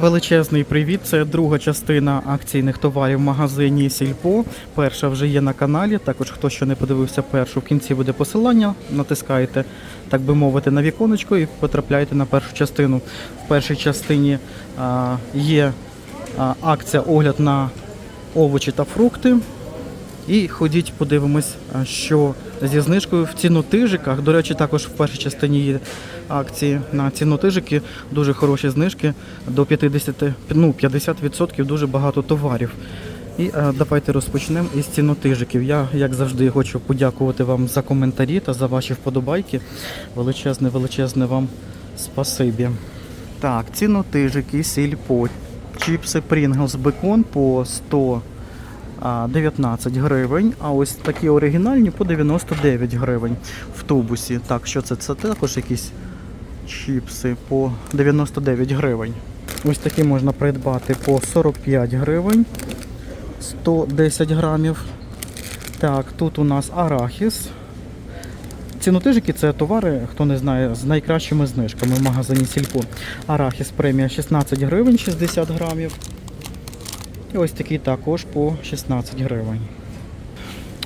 Величезний привіт! Це друга частина акційних товарів в магазині Сільпо. Перша вже є на каналі. Також хто ще не подивився першу, в кінці буде посилання. Натискаєте, так би мовити, на віконечко і потрапляєте на першу частину. В першій частині а, є а, акція огляд на овочі та фрукти. І ходіть, подивимось, що зі знижкою в цінотижиках. До речі, також в першій частині є акції на цінотижики, дуже хороші знижки до 50, ну, 50% дуже багато товарів. І е, давайте розпочнемо із цінотижиків. Я, як завжди, хочу подякувати вам за коментарі та за ваші вподобайки. Величезне, величезне вам спасибі. Так, цінотижики, сільпо, чіпси Pringles бекон по 100 19 гривень, а ось такі оригінальні по 99 гривень в тубусі. Так, що це? Це також якісь чіпси по 99 гривень. Ось такі можна придбати по 45 гривень 110 грамів. Так, тут у нас арахіс. Цінотижики це товари, хто не знає, з найкращими знижками в магазині Сільпо. Арахіс премія 16 гривень 60 грамів. І ось такий також по 16 гривень.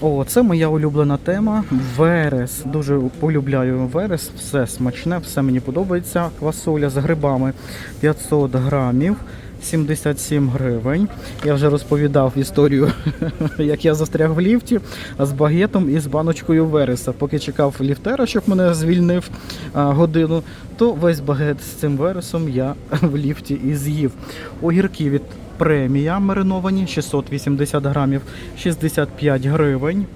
О, це моя улюблена тема. Верес. Дуже полюбляю верес. Все смачне, все мені подобається. Квасоля з грибами 500 грамів. 77 гривень. Я вже розповідав історію, як я застряг в ліфті з багетом і з баночкою вереса. Поки чекав ліфтера, щоб мене звільнив годину, то весь багет з цим вересом я в ліфті і з'їв. Огірки від премія мариновані 680 грамів 65 гривень.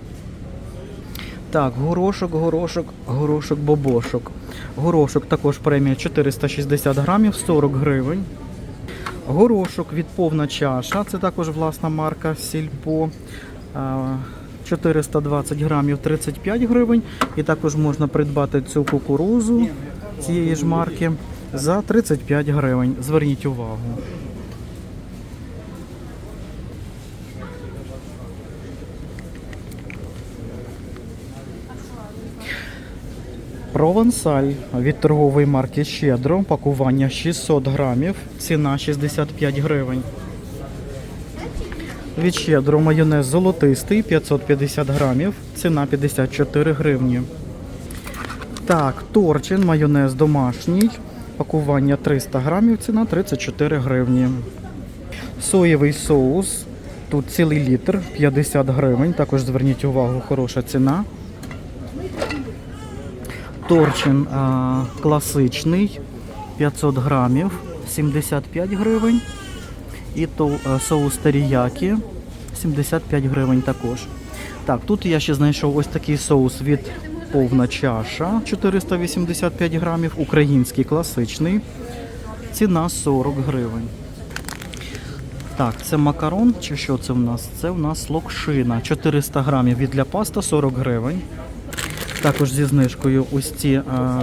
Так, горошок, горошок, горошок, бобошок. Горошок також премія 460 грамів 40 гривень. Горошок від повна чаша, це також власна марка Сільпо. 420 грамів 35 гривень. І також можна придбати цю кукурузу цієї ж марки за 35 гривень. Зверніть увагу. Провансаль від торгової марки Щедро. Пакування 600 грамів. Ціна 65 гривень. Від Щедро майонез золотистий 550 грамів. Ціна 54 гривні. Так, Торчин майонез домашній. Пакування 300 грамів. Ціна 34 гривні. Соєвий соус. Тут цілий літр 50 гривень. Також зверніть увагу, хороша ціна. Торчин а, класичний 500 грамів 75 гривень. І то а, соус теріякі 75 гривень також. Так, тут я ще знайшов ось такий соус від повна чаша 485 грамів, український класичний. Ціна 40 гривень. Так, це макарон чи що це в нас? Це в нас локшина 400 грамів від для паста 40 гривень. Також зі знижкою ось ці а,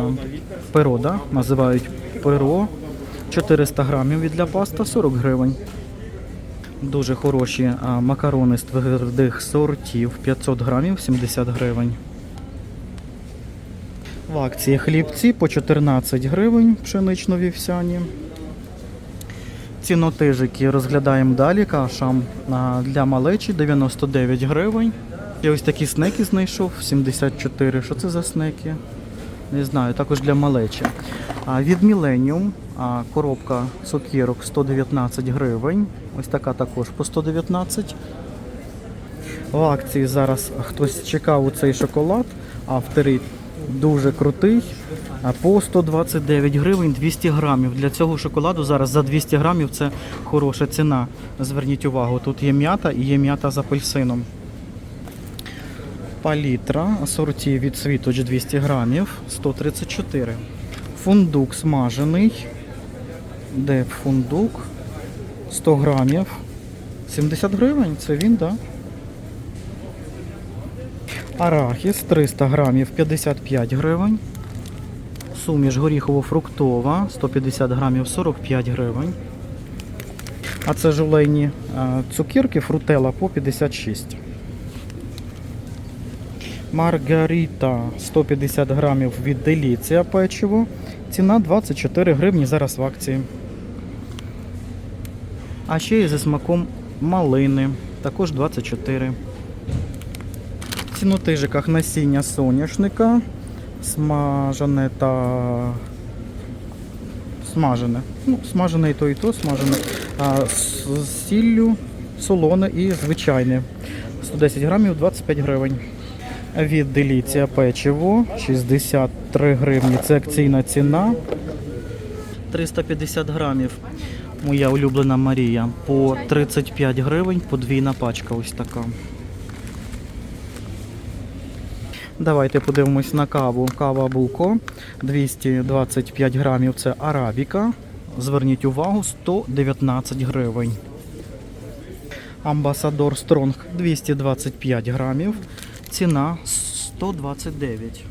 перода, називають перо. 400 грамів від для паста 40 гривень. Дуже хороші а, макарони з твердих сортів 500 грамів 70 гривень. В акції хлібці по 14 гривень пшенично-вівсяні. Цінотижики розглядаємо далі. Каша для малечі 99 гривень. Я ось такі снеки знайшов 74. Що це за снеки? Не знаю, також для малечі. А від Millennium а, коробка цукерок 119 гривень. Ось така також по 119. В акції зараз хтось чекав у цей шоколад. Авторит дуже крутий. По 129 гривень 200 грамів. Для цього шоколаду зараз за 200 грамів це хороша ціна. Зверніть увагу, тут є м'ята і є м'ята з апельсином. Палітра асорті від Світоч 200 грамів 134. Фундук смажений. Де фундук? 100 грамів. 70 гривень, це він, так? Да? Арахіс 300 грамів 55 гривень. Суміш горіхово-фруктова 150 грамів 45 гривень. А це жулейні а, цукерки фрутела по 56. Маргарита 150 грамів від Деліція печиво. Ціна 24 гривні зараз в акції. А ще є зі смаком малини, також 24. В цінотижиках насіння соняшника, смажене та смажене. Ну, смажене і то, і то, смажене. А, з сіллю, солоне і звичайне. 110 грамів 25 гривень. Від деліція печиво 63 гривні. Це акційна ціна. 350 грамів. Моя улюблена Марія. По 35 гривень, подвійна пачка ось така. Давайте подивимось на каву. Кава Булко 225 грамів. Це арабіка. Зверніть увагу, 119 гривень. Амбасадор Стронг 225 грамів. Ціна 129.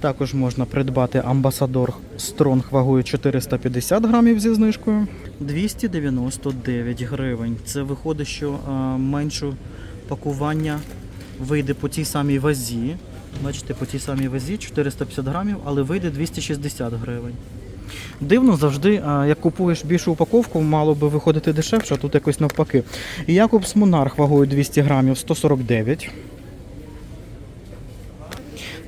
Також можна придбати амбасадор Стронг вагою 450 грамів зі знижкою. 299 гривень. Це виходить, що а, менше пакування вийде по тій самій вазі. Бачите, по тій самій вазі 450 грамів, але вийде 260 гривень. Дивно завжди, як купуєш більшу упаковку, мало би виходити дешевше, а тут якось навпаки. Якобс Монарх вагою 200 грамів 149.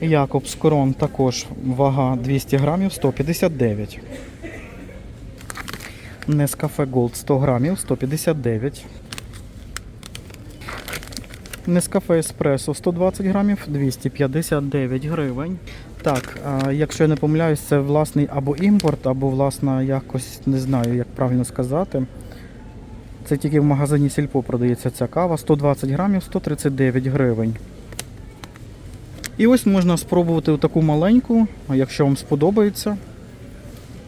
Якобс Корон також вага 200 грамів 159. Нескафе Голд 100 грамів 159. Нескафе Еспресо 120 грамів 259 гривень. Так, якщо я не помиляюсь, це власний або імпорт, або власна якось не знаю, як правильно сказати. Це тільки в магазині Сільпо продається ця кава 120 грамів 139 гривень. І ось можна спробувати таку маленьку, якщо вам сподобається.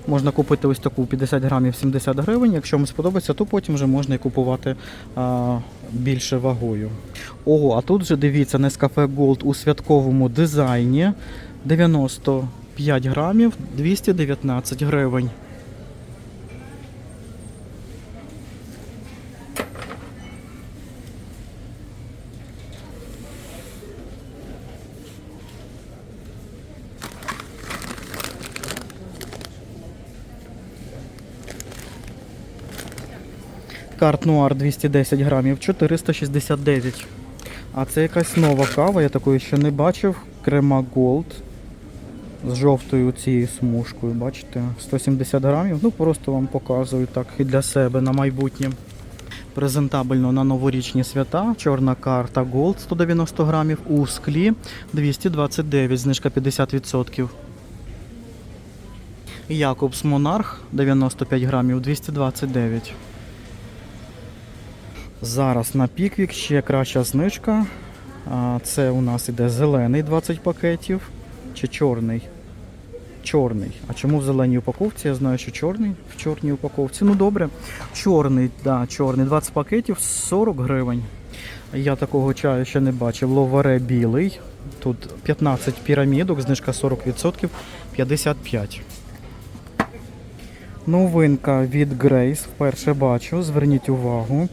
Можна купити ось таку 50 грамів 70 гривень. Якщо вам сподобається, то потім вже можна і купувати а, більше вагою. Ого, а тут вже дивіться Nescafe Gold у святковому дизайні 95 грамів 219 гривень. Карт Нуар 210 грамів 469. А це якась нова кава, я такої ще не бачив. Крема Gold з жовтою цією смужкою. Бачите, 170 грамів. Ну просто вам показую так і для себе на майбутнє. Презентабельно на новорічні свята. Чорна карта Gold 190 грамів. У склі 229, знижка 50%. Якобс Монарх 95 грамів 229. Зараз на піквік ще краща знижка. Це у нас іде зелений 20 пакетів чи чорний. Чорний. А чому в зеленій упаковці? Я знаю, що чорний в чорній упаковці. Ну добре. Чорний, да, чорний 20 пакетів 40 гривень. Я такого чаю ще не бачив. Ловаре білий. Тут 15 пірамідок, знижка 40%, 55. Новинка від Grace. Вперше бачу. Зверніть увагу.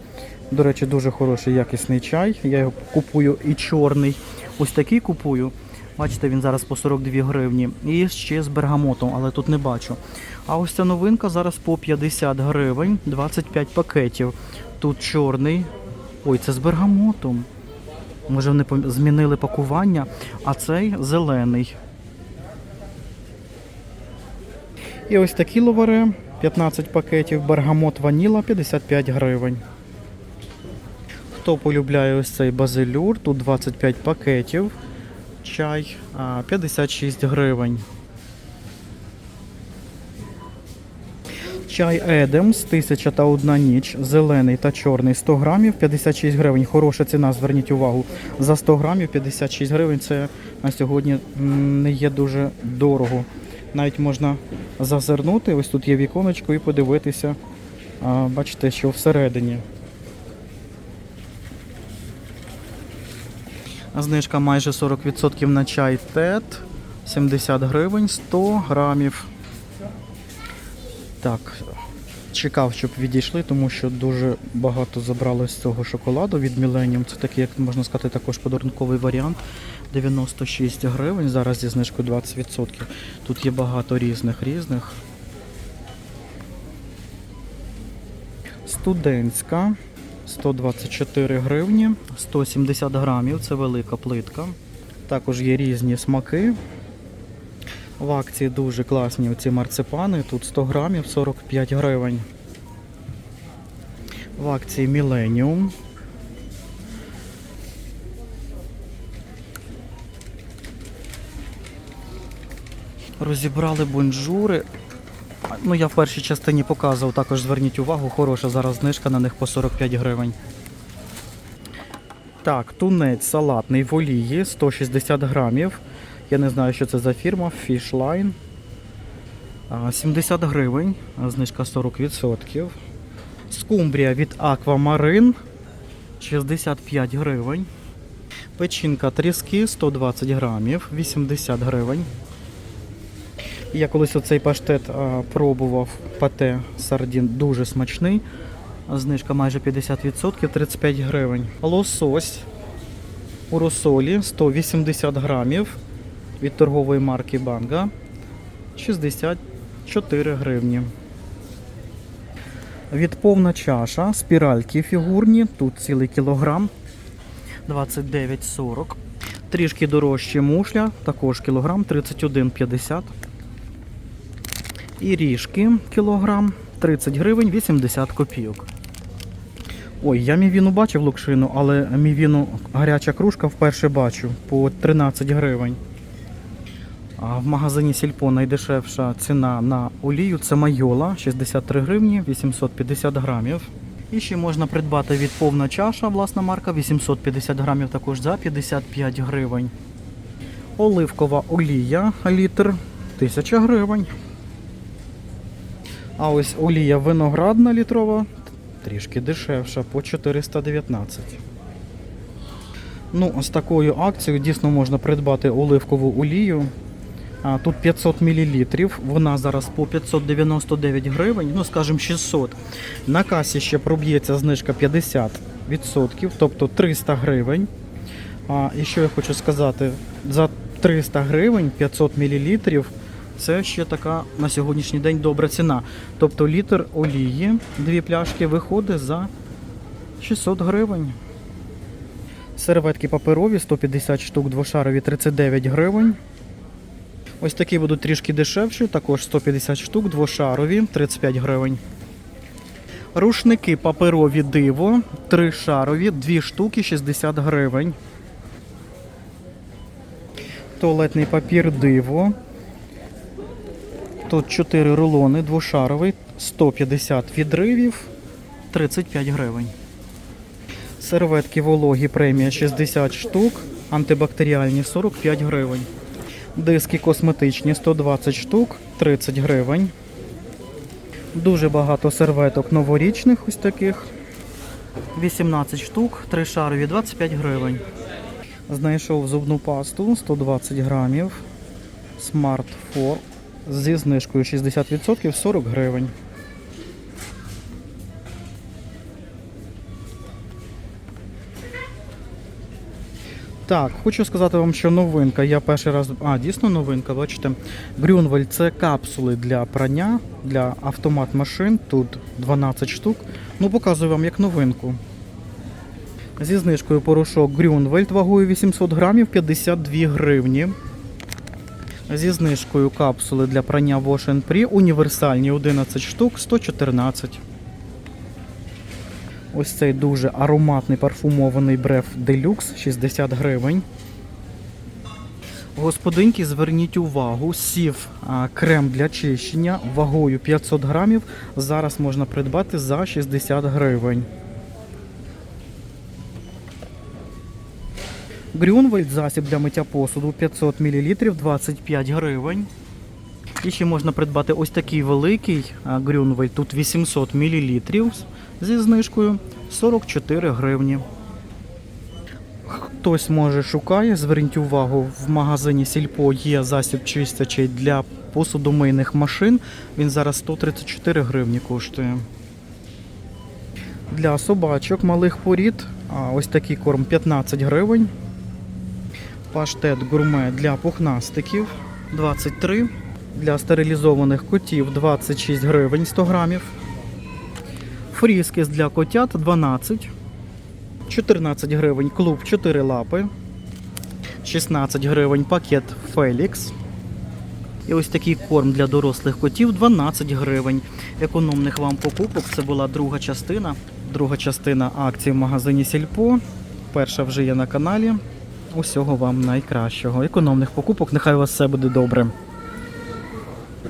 До речі, дуже хороший якісний чай. Я його купую і чорний. Ось такий купую. Бачите, він зараз по 42 гривні. І ще з бергамотом, але тут не бачу. А ось ця новинка зараз по 50 гривень, 25 пакетів. Тут чорний. Ой, це з бергамотом. Може вони змінили пакування, а цей зелений. І ось такі ловаре, 15 пакетів, бергамот ваніла 55 гривень. Хто полюбляє ось цей базилюр, тут 25 пакетів, чай 56 гривень. Чай Едемс, 1000 та одна ніч, зелений та чорний 100 грамів, 56 гривень. Хороша ціна, зверніть увагу. За 100 грамів 56 гривень це на сьогодні не є дуже дорого. Навіть можна зазирнути, ось тут є віконечко і подивитися. Бачите, що всередині. Знижка майже 40% на чай ТЕТ. 70 гривень, 100 грамів. Так, чекав, щоб відійшли, тому що дуже багато забрали з цього шоколаду від Millennium. Це такий, як можна сказати, також подарунковий варіант. 96 гривень, зараз зі знижкою 20%. Тут є багато різних різних. Студентська 124 гривні, 170 грамів, це велика плитка. Також є різні смаки. В акції дуже класні оці марципани. Тут 100 грамів 45 гривень. В акції Millennium. Розібрали бонжури. Ну, я в першій частині показував, також зверніть увагу, хороша зараз знижка на них по 45 гривень. Так, тунець салатний в олії 160 грамів. Я не знаю, що це за фірма. Fishline. 70 гривень, знижка 40%. Скумбрія від Aquamarin 65 гривень. Печінка тріски 120 грамів, 80 гривень. Я колись оцей паштет пробував пате сардін дуже смачний. Знижка майже 50%, 35 гривень. Лосось у розсолі 180 грамів від торгової марки Банга 64 гривні. Від повна чаша, спіральки фігурні, тут цілий кілограм 29,40. Трішки дорожче мушля, також кілограм 31,50. І ріжки кілограм 30 гривень 80 копійок. Ой, я мівіну бачив лукшину, але мівіну гаряча кружка вперше бачу по 13 гривень. А в магазині Сільпо найдешевша ціна на олію це майола 63 гривні 850 грамів. І ще можна придбати від повна чаша, власна марка 850 грамів також за 55 гривень. Оливкова олія літр 1000 гривень. А ось олія виноградна літрова трішки дешевша по 419. Ну, з такою акцією дійсно можна придбати оливкову олію. А, тут 500 мл, вона зараз по 599 гривень, ну скажімо 600. На касі ще проб'ється знижка 50%, тобто 300 гривень. А, і що я хочу сказати, за 300 гривень 500 мл це ще така на сьогоднішній день добра ціна. Тобто літр олії, дві пляшки виходить за 600 гривень. Серветки паперові 150 штук, двошарові 39 гривень. Ось такі будуть трішки дешевші, також 150 штук, двошарові 35 гривень. Рушники паперові диво, тришарові, 2 штуки 60 гривень. Туалетний папір диво. Тут 4 рулони, двошаровий, 150 відривів, 35 гривень. Серветки вологі премія 60 штук, антибактеріальні 45 гривень. Диски косметичні 120 штук, 30 гривень. Дуже багато серветок новорічних ось таких. 18 штук, 3 шарові 25 гривень. Знайшов зубну пасту 120 грамів. Smart 4 зі знижкою 60% 40 гривень. Так, хочу сказати вам, що новинка. Я перший раз. А, дійсно новинка, бачите. Грюнвель це капсули для прання, для автомат машин. Тут 12 штук. Ну, показую вам як новинку. Зі знижкою порошок Грюнвельд вагою 800 грамів 52 гривні. Зі знижкою капсули для прання Wash Pri універсальні 11 штук 114. Ось цей дуже ароматний парфумований бреф Deluxe 60 гривень. Господинки, зверніть увагу, сів крем для чищення вагою 500 грамів. Зараз можна придбати за 60 гривень. Грюнвельд засіб для миття посуду 500 мл 25 гривень. І ще можна придбати ось такий великий Грюнвельд, тут 800 мл зі знижкою 44 гривні. Хтось може шукає, зверніть увагу, в магазині Сільпо є засіб чистячий для посудомийних машин. Він зараз 134 гривні коштує. Для собачок малих порід ось такий корм 15 гривень. Паштет гурме для пухнастиків 23. Для стерилізованих котів 26 гривень 100 грамів. Фріскіс для котят 12. 14 гривень клуб 4 лапи. 16 гривень пакет Фелікс. І ось такий корм для дорослих котів 12 гривень. Економних вам покупок. Це була друга частина. Друга частина акції в магазині Сільпо. Перша вже є на каналі. Усього вам найкращого. Економних покупок. Нехай у вас все буде добре.